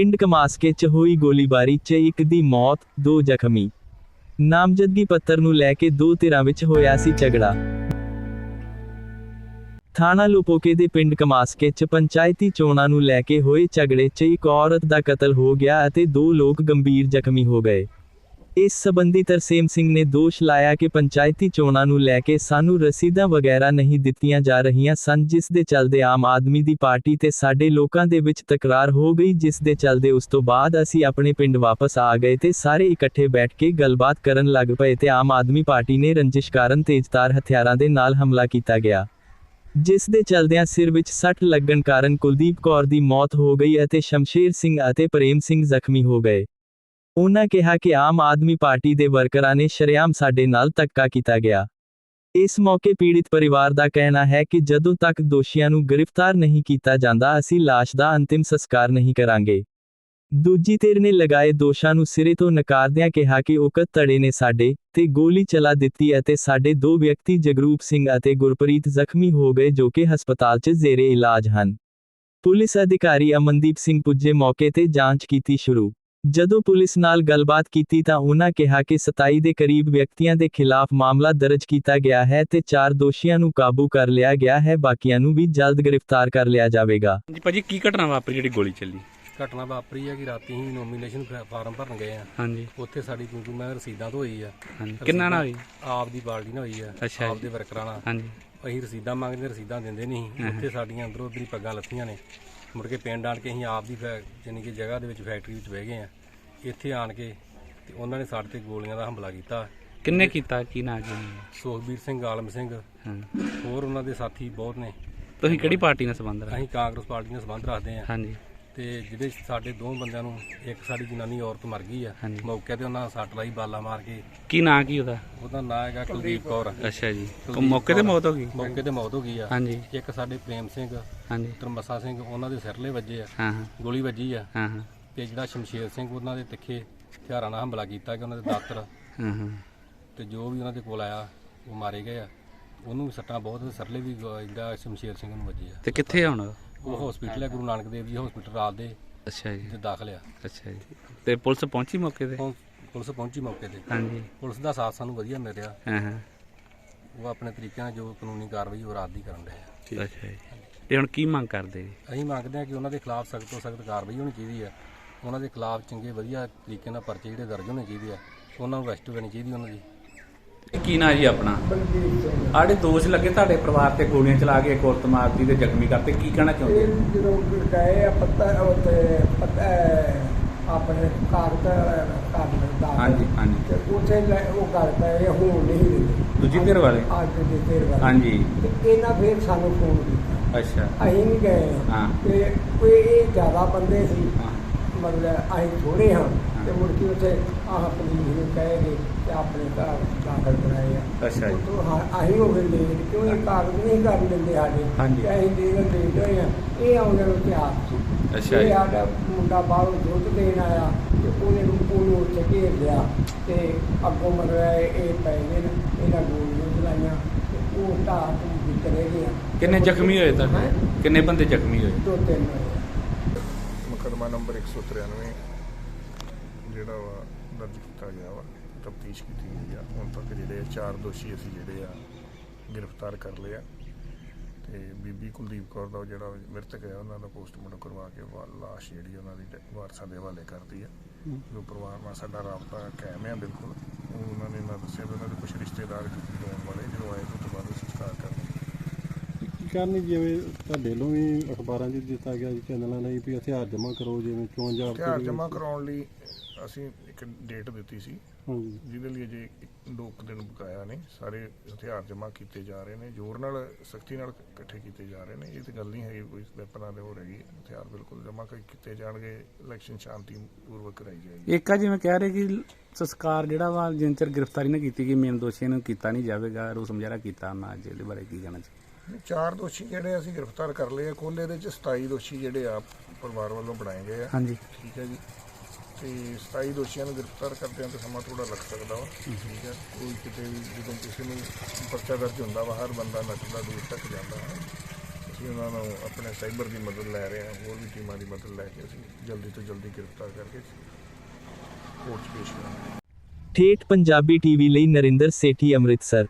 ਪਿੰਡ ਕਮਾਸਕੇ 'ਚ ਹੋਈ ਗੋਲੀਬਾਰੀ 'ਚ ਇੱਕ ਦੀ ਮੌਤ, ਦੋ ਜ਼ਖਮੀ। ਨਾਮਜ਼ਦਗੀ ਪੱਤਰ ਨੂੰ ਲੈ ਕੇ ਦੋ ਧਿਰਾਂ ਵਿੱਚ ਹੋਇਆ ਸੀ ਝਗੜਾ। ਥਾਣਾ ਲੋਪੋਕੇ ਦੇ ਪਿੰਡ ਕਮਾਸਕੇ 'ਚ ਪੰਚਾਇਤੀ ਚੋਣਾਂ ਨੂੰ ਲੈ ਕੇ ਹੋਏ ਝਗੜੇ 'ਚ ਇੱਕ ਔਰਤ ਦਾ ਕਤਲ ਹੋ ਗਿਆ ਅਤੇ ਦੋ ਲੋਕ ਗੰਭੀਰ ਜ਼ਖਮੀ ਹੋ ਗਏ। ਇਸ ਸਬੰਧੀ ਤਰਸੇਮ ਸਿੰਘ ਨੇ ਦੋਸ਼ ਲਾਇਆ ਕਿ ਪੰਚਾਇਤੀ ਚੋਣਾਂ ਨੂੰ ਲੈ ਕੇ ਸਾਨੂੰ ਰਸੀਦਾਂ ਵਗੈਰਾ ਨਹੀਂ ਦਿੱਤੀਆਂ ਜਾ ਰਹੀਆਂ ਸਨ, ਜਿਸ ਦੇ ਚੱਲਦੇ ਆਮ ਆਦਮੀ ਦੀ ਪਾਰਟੀ ਤੇ ਸਾਡੇ ਲੋਕਾਂ ਦੇ ਵਿੱਚ ਤਕਰਾਰ ਹੋ ਗਈ, ਜਿਸ ਦੇ ਚੱਲਦੇ ਉਸ ਤੋਂ ਬਾਅਦ ਅਸੀਂ ਆਪਣੇ ਪਿੰਡ ਵਾਪਸ ਆ ਗਏ ਤੇ ਸਾਰੇ ਇਕੱਠੇ ਬੈਠ ਕੇ ਗੱਲਬਾਤ ਕਰਨ ਲੱਗ ਪਏ ਤੇ ਆਮ ਆਦਮੀ ਪਾਰਟੀ ਨੇ ਰੰਜਿਸ਼ ਕਾਰਨ ਤੇਜ਼ਧਾਰ ਹਥਿਆਰਾਂ ਦੇ ਨਾਲ ਹਮਲਾ ਕੀਤਾ ਗਿਆ। ਜਿਸ ਦੇ ਚਲਦਿਆਂ ਸਿਰ ਵਿੱਚ ਸੱਟ ਲੱਗਣ ਕਾਰਨ ਕੁਲਦੀਪ ਕੌਰ ਦੀ ਮੌਤ ਹੋ ਗਈ ਅਤੇ ਸ਼ਮਸ਼ੇਰ ਸਿੰਘ ਅਤੇ ਪ੍ਰੇਮ ਸਿੰਘ ਜ਼ਖਮੀ ਹੋ ਗਏ। ਉਹਨਾਂ ਕਿਹਾ ਕਿ ਆਮ ਆਦਮੀ ਪਾਰਟੀ ਦੇ ਵਰਕਰਾਂ ਨੇ ਸ਼ਰੇਆਮ ਸਾਡੇ ਨਾਲ ਧੱਕਾ ਕੀਤਾ ਗਿਆ। ਇਸ ਮੌਕੇ ਪੀੜਿਤ ਪਰਿਵਾਰ ਦਾ ਕਹਿਣਾ ਹੈ ਕਿ ਜਦੋਂ ਤੱਕ ਦੋਸ਼ੀਆਂ ਨੂੰ ਗ੍ਰਿਫਤਾਰ ਨਹੀਂ ਕੀਤਾ ਜਾਂਦਾ, ਅਸੀਂ ਲਾਸ਼ ਦਾ ਅੰਤਿਮ ਸੰਸਕਾਰ ਨਹੀਂ ਕਰਾਂਗੇ। ਦੂਜੀ ਧਿਰ ਨੇ ਲਗਾਏ ਦੋਸ਼ਾਂ ਨੂੰ ਸਿਰੇ ਤੋਂ ਨਕਾਰਦਿਆਂ ਕਿਹਾ ਕਿ ਉਕਤ ਧੜੇ ਨੇ ਸਾਡੇ ਤੇ ਗੋਲੀ ਚਲਾ ਦਿੱਤੀ ਅਤੇ ਸਾਡੇ ਦੋ ਵਿਅਕਤੀ ਜਗਰੂਪ ਸਿੰਘ ਅਤੇ ਗੁਰਪ੍ਰੀਤ ਜ਼ਖਮੀ ਹੋ ਗਏ ਜੋ ਕਿ ਹਸਪਤਾਲ 'ਚ ਜ਼ੇਰੇ ਇਲਾਜ ਹਨ। ਪੁਲਿਸ ਅਧਿਕਾਰੀ ਅਮਨਦੀਪ ਸਿੰਘ ਪੁੱਜੇ ਮੌਕੇ ਤੇ ਜਾਂਚ ਕੀਤੀ ਸ਼ੁਰੂ। ਜਦੋਂ ਪੁਲਿਸ ਨਾਲ ਗੱਲਬਾਤ ਕੀਤੀ ਤਾਂ ਉਹਨਾਂ ਕਿਹਾ ਕਿ 27 ਦੇ ਕਰੀਬ ਵਿਅਕਤੀਆਂ ਦੇ ਖਿਲਾਫ ਮਾਮਲਾ ਦਰਜ ਕੀਤਾ ਗਿਆ ਹੈ ਤੇ ਚਾਰ ਦੋਸ਼ੀਆਂ ਨੂੰ ਕਾਬੂ ਕਰ ਲਿਆ ਗਿਆ ਹੈ ਬਾਕੀਆਂ ਨੂੰ ਵੀ ਜਲਦ ਗ੍ਰਿਫਤਾਰ ਕਰ ਲਿਆ ਜਾਵੇਗਾ। ਜੀ ਭਾਜੀ ਕੀ ਘਟਨਾ ਵਾਪਰੀ ਜਿਹੜੀ ਗੋਲੀ ਚੱਲੀ? ਘਟਨਾ ਵਾਪਰੀ ਹੈ ਕਿ ਰਾਤੀ ਹੀ ਨੋਮੀਨੇਸ਼ਨ ਫਾਰਮ ਭਰਨ ਗਏ ਆ ਹਾਂਜੀ। ਉੱਥੇ ਸਾਡੀ ਕਿਉਂਕਿ ਮੈਂ ਰਸੀਦਾਂ ਤੋਂ ਹੋਈ ਆ। ਹਾਂਜੀ। ਕਿੰਨਾ ਨਾ ਹੋਈ? ਆਪ ਦੀ ਬਾਲਟੀ ਨਾਲ ਹੋਈ ਆ ਅੱਛਾ ਆਪ। ਦੇ ਵਰਕਰਾਂ ਨਾਲ। ਹਾਂਜੀ। ਅਸੀਂ ਰਸੀਦਾਂ ਮੰਗਦੇ ਰਸੀਦਾਂ ਦਿੰਦੇ ਨਹੀਂ। ਉੱਥੇ ਸਾਡੀਆਂ ਅੰਦਰੋਂ ਉੱਧਰੀ ਪੱਗਾਂ ਲੱਥੀਆਂ ਨੇ। ਮੁੜ ਕੇ ਪਿੰਡ ਆਣ ਕੇ ਅਸੀਂ ਆਪ ਦੀ ਯਾਨੀ ਕਿ ਜਗ੍ਹਾ ਦੇ ਵਿੱਚ ਫੈਕਟਰੀ ਵਿੱਚ ਬਹਿ ਗਏ ਆ ਇੱਥੇ ਆਣ ਕੇ ਤੇ ਉਹਨਾਂ ਨੇ ਸਾਡੇ ਤੇ ਗੋਲੀਆਂ ਦਾ ਹਮਲਾ ਕੀਤਾ। ਕਿੰਨੇ ਕੀਤਾ? ਕੀ ਨਾ ਜੀ ਸੁਖਬੀਰ ਸਿੰਘ ਆਲਮ ਸਿੰਘ। ਹਾਂ। ਹੋਰ ਉਹਨਾਂ ਦੇ ਸਾਥੀ ਬਹੁਤ ਨੇ। ਤੁਸੀਂ ਕਿਹੜੀ ਪਾਰਟੀ ਨਾਲ ਸੰਬੰਧ ਰੱਖਦੇ? ਅਸੀਂ ਕਾਂਗਰਸ ਪਾਰਟੀ ਨਾਲ ਸੰਬੰਧ ਰੱਖਦੇ ਆ ਹਾਂਜੀ। ਤੇ ਜਿਹਦੇ ਸਾਡੇ ਦੋ ਬੰਦਿਆਂ ਨੂੰ ਇੱਕ ਸਾਡੀ ਜਨਾਨੀ ਔਰਤ ਮਰ ਗਈ ਆ। ਹਾਂਜੀ। ਮੌਕੇ ਤੇ ਉਹਨਾਂ ਸੱਟ ਲਾਈ ਬਾਲਾ ਮਾਰ ਕੇ। ਕੀ ਨਾਂ ਕੀ ਉਹਦਾ? ਉਹਦਾ ਨਾਂ ਹੈਗਾ ਕੁਲਦੀਪ ਕੌਰ। ਅੱਛਾ ਜੀ। ਉਹ ਮੌਕੇ ਤੇ ਮੌਤ ਹੋ ਗਈ? ਮੌਕੇ ਤੇ ਮੌਤ ਹੋ ਗਈ ਆ। ਹਾਂਜੀ। ਇੱਕ ਸਾਡੇ ਪ੍ਰੇਮ ਸਿੰਘ ਹਾਂਜੀ। ਤਰਮਸਾ ਸਿੰਘ ਉਹਨਾਂ ਦੇ ਸਿਰਲੇ ਵੱਜੇ ਆ। ਹਾਂ ਹਾਂ। ਗੋਲੀ ਵੱਜੀ ਆ। ਹਾਂ ਹਾਂ। ਤੇ ਜਿਹੜਾ ਸ਼ਮਸ਼ੇਰ ਸਿੰਘ ਉਹਨਾਂ ਦੇ ਤਿੱਖੇ ਹਥਿਆਰਾਂ ਨਾਲ ਹਮਲਾ ਕੀਤਾ ਕਿ ਉਹਨਾਂ ਦੇ ਦਾਤਰ। ਹਾਂ ਹਾਂ। ਤੇ ਜੋ ਵੀ ਉਹਨਾਂ ਦੇ ਕੋਲ ਆਇਆ ਉਹ ਮਾਰੇ ਗਏ ਆ। ਉਹਨੂੰ ਵੀ ਸੱਟਾਂ ਬਹੁਤ ਸਿਰਲੇ ਵੀ ਗ- ਜਿਹੜਾ ਸ਼ਮਸ਼ੇਰ ਸਿੰਘ ਨੂੰ ਵੱਜੇ ਆ। ਤੇ ਕਿੱਥੇ ਆ ਹੁਣ ਉਹ? ਹਸਪੀਟਲ ਹੈ ਗੁਰੂ ਨਾਨਕ ਦੇਵ ਜੀ ਹਸਪੀਟਲ ਰਾਤ ਦੇ ਅੱਛਾ ਜੀ। ਜਿੱਥੇ ਦਾਖਲ ਆ। ਅੱਛਾ ਜੀ। ਤੇ ਪੁਲਿਸ ਪਹੁੰਚੀ ਮੌਕੇ ਤੇ? ਹੁਣ ਪੁਲਿਸ ਪਹੁੰਚੀ ਮੌਕੇ ਤੇ। ਹਾਂਜੀ। ਪੁਲਿਸ ਦਾ ਸਾਥ ਸਾਨੂੰ ਵਧੀਆ ਮਿਲ ਰਿਹਾ। ਹਾਂ ਹਾਂ। ਉਹ ਆਪਣੇ ਤਰੀਕੇ ਨਾਲ ਜੋ ਕਾਨੂੰਨੀ ਕਾਰਵਾਈ ਉਹ ਰਾਤ ਦੀ ਕਰਨ ਰਹੇ ਆ। ਅੱਛਾ ਜੀ। ਤੇ ਹੁਣ ਕੀ ਮੰਗ ਕਰਦੇ ਜੀ? ਅਸੀਂ ਮੰਗਦੇ ਹਾਂ ਕਿ ਉਹਨਾਂ ਦੇ ਖਿਲਾਫ ਸਖਤ ਤੋਂ ਸਖਤ ਕਾਰਵਾਈ ਹੋਣੀ ਚਾਹੀਦੀ ਹੈ ਉਹਨਾਂ ਦੇ ਖਿਲਾਫ ਚੰਗੇ ਵਧੀਆ ਤਰੀਕੇ ਨਾਲ ਪਰਚੇ ਜਿਹੜੇ ਦਰਜ ਹੋਣੇ ਚਾਹੀਦੇ ਆ। ਉਹਨਾਂ ਨੂੰ ਅਰੈਸਟ ਹੋਣੀ ਚਾਹੀਦੀ ਉਹਨਾਂ ਦੀ। ਕੀ ਨਾਂ ਜੀ ਆਪਣਾ? ਆੜੇ ਦੋਸ਼ ਲੱਗੇ ਤੁਹਾਡੇ ਪਰਿਵਾਰ ਤੇ ਗੋਲੀਆਂ ਚਲਾ ਕੇ ਇੱਕ ਔਰਤ ਮਾਰਤੀ ਤੇ ਜ਼ਖਮੀ ਕਰਤੇ ਕੀ ਕਹਿਣਾ ਚਾਹੁੰਦੇ ਇਹ ਜਦੋਂ ਗਏ ਆ ਪੱਤਾ ਉੱਤੇ ਪੱਤਾ ਆਪਣੇ ਕਾਗਜ਼ ਕਰਨ ਦਾ ਹਾਂਜੀ ਹਾਂਜੀ। ਤੇ ਉੱਥੇ ਲੈ- ਉਹ ਗੱਲ ਪਏ ਹੁਣ ਨਹੀਂ ਦਿੰਦੇ। ਦੂਜੀ ਧਿਰ ਵਾਲੇ? ਅੱਜ ਦੇ ਦੇਰ ਬਾਅਦ ਹਾਂਜੀ। ਤੇ ਇਹਨਾਂ ਫੇਰ ਸਾਨੂੰ ਫੋਨ ਕੀਤਾ। ਅੱਛਾ। ਅਸੀਂ ਨਹੀਂ ਗਏ। ਹਾਂ। ਤੇ ਕੋਈ ਇਹ ਜ਼ਿਆਦਾ ਬੰਦੇ ਸੀ ਹਾਂ। ਮਤਲਬ ਅਸੀਂ ਥੋੜੇ ਹਾਂ। ਤੇ ਮੁੜ ਕੇ ਉੱਥੇ ਆਹ ਪੁਲਿਸ ਨੂੰ ਕਹੇ ਗਏ ਤੇ ਆਪਣੇ ਘਰ ਦਾਖਲ ਕਰਾਏ ਆ ਅੱਛਾ ਜੀ। ਉੱਥੋਂ ਹਾਂ ਅਸੀਂ ਹੋ ਗਏ ਲੇਟ ਕਿਉਂ ਇਹ ਕਾਗਜ਼ ਨਹੀਂ ਕਰਨ ਦਿੰਦੇ ਸਾਡੇ ਹਾਂਜੀ। ਤੇ ਅਸੀਂ ਦੇ ਲੇਟ ਹੋਏ ਆ ਇਹ ਆਉਂਦੇ ਨੂੰ ਤਿਆਰ ਸੀ ਅੱਛਾ ਇਹ ਜੀ। ਸਾਡਾ ਮੁੰਡਾ ਬਾਹਰੋਂ ਦੁੱਧ ਦੇਣ ਆਇਆ ਤੇ ਉਹਨੇ ਨੂੰ ਉਹਨੂੰ ਉੱਥੇ ਘੇਰ ਲਿਆ ਤੇ ਅੱਗੋਂ ਮਰਿਆ ਇਹ ਪੈ ਗਏ ਨੇ ਇਹਨਾਂ ਗੋਲੀਆਂ ਚਲਾਈਆਂ ਤੇ ਉਹ ਤੋਂ ਰਹਿ ਗਿਆ ਕਿੰਨੇ ਜ਼ਖਮੀ ਹੋਏ? ਤੁਹਾਡੇ ਕਿੰਨੇ ਬੰਦੇ ਜ਼ਖਮੀ ਹੋਏ ਦੋ ਤਿੰਨ ਹੋਏ। ਮੁਕੱਦਮਾ ਨੰਬਰ 193 ਜਿਹੜਾ ਵਾ ਦਰਜ ਕੀਤਾ ਗਿਆ ਵਾ ਤਫਤੀਸ਼ ਕੀਤੀ ਗਈ ਆ। ਹੁਣ ਤੱਕ ਜਿਹੜੇ ਚਾਰ ਦੋਸ਼ੀ ਅਸੀਂ ਜਿਹੜੇ ਆ ਗ੍ਰਿਫਤਾਰ ਕਰ ਲਏ ਆ। ਤੇ ਬੀਬੀ ਕੁਲਦੀਪ ਕੌਰ ਦਾ ਜਿਹੜਾ ਮ੍ਰਿਤਕ ਹੈ ਉਹਨਾਂ ਦਾ ਪੋਸਟਮਾਰਟਮ ਕਰਵਾ ਕੇ ਵਾ- ਲਾਸ਼ ਜਿਹੜੀ ਉਹਨਾਂ ਦੀ ਵਾਰਸਾਂ ਦੇ ਹਵਾਲੇ ਕਰਤੀ ਆ। ਜੋ ਪਰਿਵਾਰ ਨਾਲ ਸਾਡਾ ਰਾਬਤਾ ਕਾਇਮ ਹੈ ਬਿਲਕੁਲ ਉਹ ਉਹਨਾਂ ਨੇ ਨਾ ਦੱਸਿਆ ਉਹਨਾਂ ਦੇ ਕੁਝ ਰਿਸ਼ਤੇਦਾਰ ਹੋਣ ਵਾਲੇ ਜਦੋਂ ਆਏ ਤਾਂ ਬਾਅਦ ਸੰਸਕਾਰ ਕਰਨਗੇ ਕੀ ਕਰਨੀ ਜਿਵੇਂ ਤੁਹਾਡੇ ਵੱਲੋਂ ਵੀ ਅਖਬਾਰਾਂ 'ਚ ਦਿੱਤਾ ਗਿਆ ਜੀ ਚੈਨਲਾਂ ਲਈ ਵੀ ਹਥਿਆਰ ਜਮ੍ਹਾਂ ਕਰੋ ਜਿਵੇਂ ਚੋਣ ਜਾਬਤੇ ਹਥਿਆਰ ਜਮ੍ਹਾਂ। ਕਰਾਉਣ ਲਈ ਅਸੀਂ ਇੱਕ ਡੇਟ ਦਿੱਤੀ ਸੀ ਹਾਂਜੀ। ਜਿਹਦੇ ਲਈ ਅਜੇ ਇੱਕ- ਦੋ ਕੁ ਦਿਨ ਬਕਾਇਆ ਨੇ ਸਾਰੇ ਹਥਿਆਰ ਜਮ੍ਹਾਂ ਕੀਤੇ ਜਾ ਰਹੇ ਨੇ ਜ਼ੋਰ ਨਾਲ ਸਖਤੀ ਨਾਲ ਇਕੱਠੇ ਕੀਤੇ ਜਾ ਰਹੇ ਨੇ ਇਹ ਤੇ ਗੱਲ ਨਹੀਂ ਹੈਗੀ ਕੋਈ ਵੈਪਨਾਂ ਦੇ ਹੋ ਰਹੀ ਹਥਿਆਰ ਬਿਲਕੁਲ ਜਮ੍ਹਾਂ ਕ- ਕੀਤੇ ਜਾਣਗੇ ਇਲੈਕਸ਼ਨ ਸ਼ਾਂਤੀ ਪੂਰਵਕ ਕਰਾਈ ਜਾਏਗੀ। ਇੱਕ ਆ ਜਿਵੇਂ ਕਹਿ ਰਹੇ ਕਿ ਸੰਸਕਾਰ ਜਿਹੜਾ ਵਾ ਜਿੰਨ ਚਿਰ ਗ੍ਰਿਫਤਾਰੀ ਨਾ ਕੀਤੀ ਗਈ ਮੇਨ ਦੋਸ਼ੀਆਂ ਨੂੰ ਕੀਤਾ ਨਹੀਂ ਜਾਵੇਗਾ ਰੂਸ ਸਮਝਾਰਾ ਕੀਤਾ ਨਾ ਅੱਜ ਇਹਦੇ ਬਾਰੇ ਕੀ ਕਹਿਣਾ ਚਾਹੀਦਾ ਚਾਰ ਦੋਸ਼ੀ ਜਿਹੜੇ ਅਸੀਂ ਗ੍ਰਿਫਤਾਰ ਕਰ ਲਏ ਆ ਕੋਲੇ ਦੇ ਚ 27 ਦੋਸ਼ੀ ਜਿਹੜੇ ਆ ਪਰਿਵਾਰ ਵੱਲੋਂ ਬਣਾਏ ਗਏ ਆ। ਹਾਂਜੀ। ਠੀਕ ਹੈ ਜੀ। ਤੇ 27 ਦੋਸ਼ੀਆਂ ਨੂੰ ਗ੍ਰਿਫਤਾਰ ਕਰਦਿਆਂ ਤੇ ਸਮਾਂ ਥੋੜਾ ਲੱਗ ਸਕਦਾ ਵਾ। ਠੀਕ ਹੈ। ਕੋਈ ਕਿਤੇ ਵੀ ਜਦੋਂ ਕਿਸੇ ਨੂੰ ਪਰਚਾ ਦਰਜ ਹੁੰਦਾ ਵਾ, ਹਰ ਬੰਦਾ ਨੱਚਦਾ ਦੂਰ ਤੱਕ ਜਾਂਦਾ ਹੈ ਅਸੀਂ ਉਹਨਾਂ ਨੂੰ ਆਪਣੇ ਸਾਈਬਰ ਦੀ ਮਦਦ ਲੈ ਰਹੇ ਹਾਂ, ਹੋਰ ਵੀ ਟੀਮਾਂ ਦੀ ਮਦਦ ਲੈ ਕੇ ਅਸੀਂ ਜਲਦੀ ਤੋਂ ਜਲਦੀ ਗ੍ਰਿਫਤਾਰ ਕਰਕੇ ਕੋਰਟ 'ਚ ਪੇਸ਼ ਕਰਾਂਗੇ। ਠੇਠ ਪੰਜਾਬੀ ਟੀਵੀ ਲਈ ਨਰਿੰਦਰ ਸੇਠੀ ਅੰਮ੍ਰਿਤਸਰ।